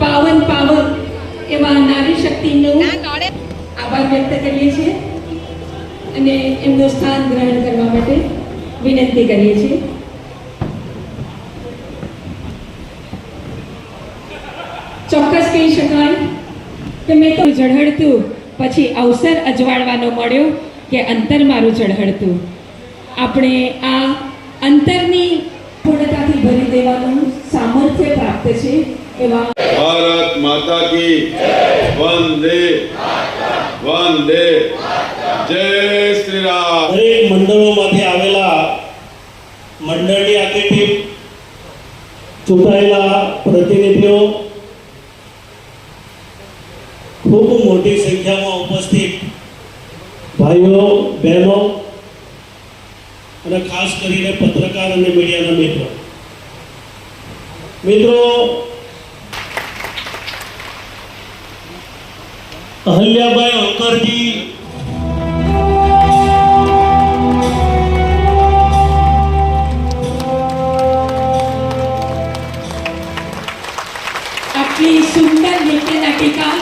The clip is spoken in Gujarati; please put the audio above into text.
પાવન પાવન એવા નારી શક્તિનું આભાર વ્યક્ત કરીએ છીએ અને એમનું સ્થાન ગ્રહણ કરવા માટે વિનંતી કરીએ છીએ. ચોક્કસ કહી શકાય કે મેં તો ઝળહળતું પછી અવસર અજવાળવાનો મળ્યો કે અંતર મારું ઝળહળતું આપણે આ અંતરની પૂર્ણતાથી ભરી દેવાનું સામર્થ્ય પ્રાપ્ત છે એવા ભારત માતા કી વંદે વંદે જય. શ્રી રામ. દરેક મંડળોમાંથી આવેલા મંડળની આખી ટીમ ચૂંટાયેલા પ્રતિનિધિઓ ખૂબ મોટી સંખ્યામાં ઉપસ્થિત ભાઈઓ બહેનો અને ખાસ કરીને પત્રકાર અને મીડિયાના મિત્રો મિત્રો અહલ્યાબાઈ હોલકરજી આટલી સુંદર નૃત્ય નાટિકા